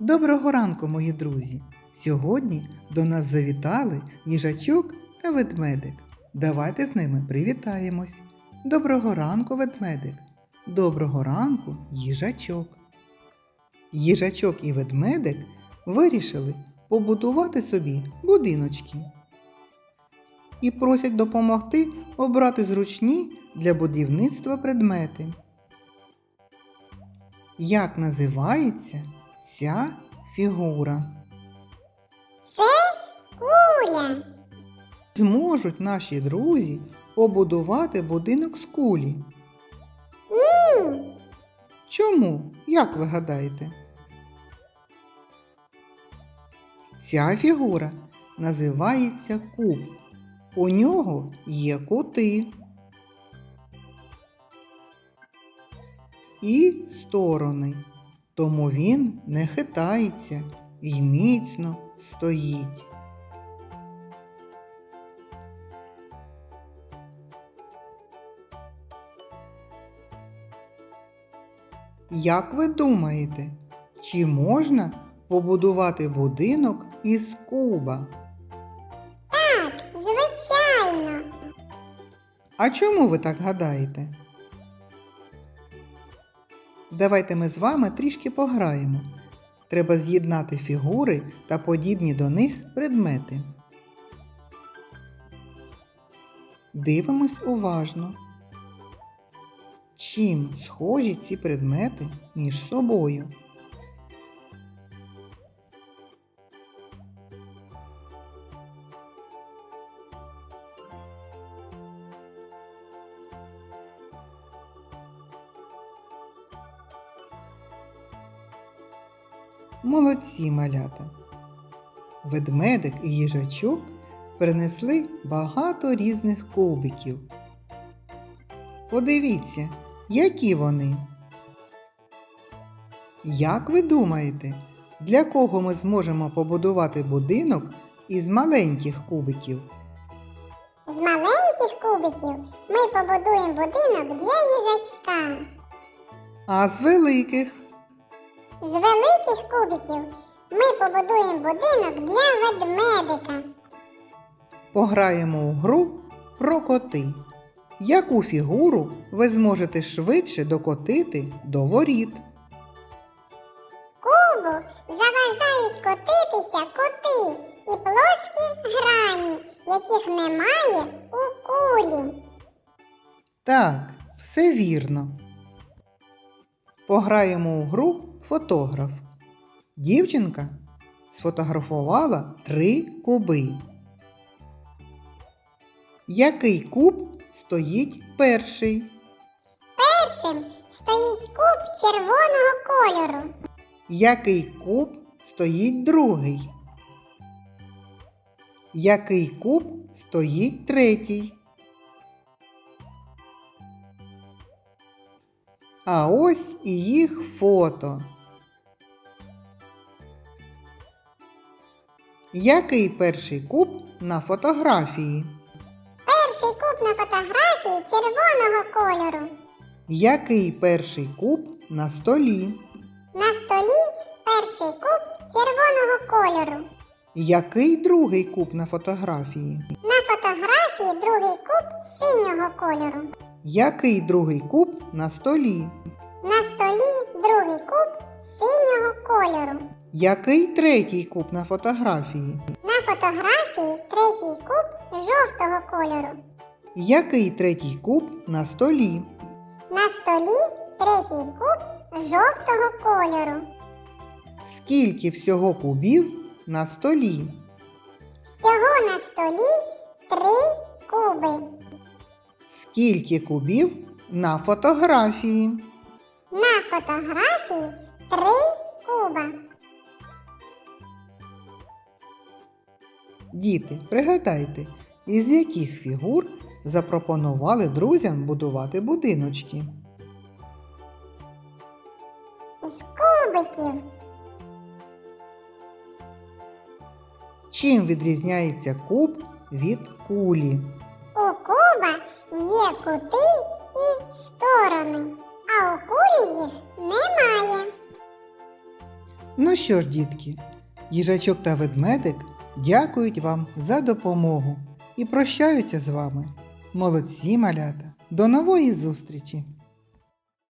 Доброго ранку, мої друзі! Сьогодні до нас завітали їжачок та ведмедик. Давайте з ними привітаємось. Доброго ранку, ведмедик. Доброго ранку, їжачок. Їжачок і ведмедик вирішили побудувати собі будиночки і просять допомогти обрати зручні для будівництва предмети. Як називається ця фігура? Куля. Зможуть наші друзі побудувати будинок з кулі. Ні. Чому? Як ви гадаєте? Ця фігура називається куб. У нього є кути і сторони, тому він не хитається і міцно стоїть. Як ви думаєте, чи можна побудувати будинок із куба? Так, звичайно. А чому ви так гадаєте? Давайте ми з вами трішки пограємо. Треба з'єднати фігури та подібні до них предмети. Дивимось уважно. Чим схожі ці предмети між собою? Молодці малята. Ведмедик і їжачок принесли багато різних кубиків. Подивіться, які вони. Як ви думаєте, для кого ми зможемо побудувати будинок із маленьких кубиків? З маленьких кубиків ми побудуємо будинок для їжачка. А з великих? З великих кубиків ми побудуємо будинок для ведмедика. Пограємо у гру про коти. Яку фігуру ви зможете швидше докотити до воріт? Кубу заважають котитися коти і плоскі грані, яких немає у кулі. Так, все вірно. Пограємо у гру фотограф. Дівчинка сфотографувала три куби. Який куб стоїть перший? Першим стоїть куб червоного кольору. Який куб стоїть другий? Який куб стоїть третій? А ось і їх фото. Який перший куб на фотографії? Перший куб на фотографії червоного кольору. Який перший куб на столі? На столі перший куб червоного кольору. Який другий куб на фотографії? На фотографії другий куб синього кольору. Який другий куб на столі? На столі другий куб синього кольору. Який третій куб на фотографії? На фотографії третій куб жовтого кольору. Який третій куб на столі? На столі третій куб жовтого кольору. Скільки всього кубів на столі? Всього на столі три куби. Скільки кубів на фотографії? На фотографії три куба. Діти, пригадайте, із яких фігур запропонували друзям будувати будиночки? З кубиків. Чим відрізняється куб від кулі? У куба є кути і сторони, а у кулі їх немає. Ну що ж, дітки, їжачок та ведмедик дякують вам за допомогу і прощаються з вами. Молодці, малята! До нової зустрічі!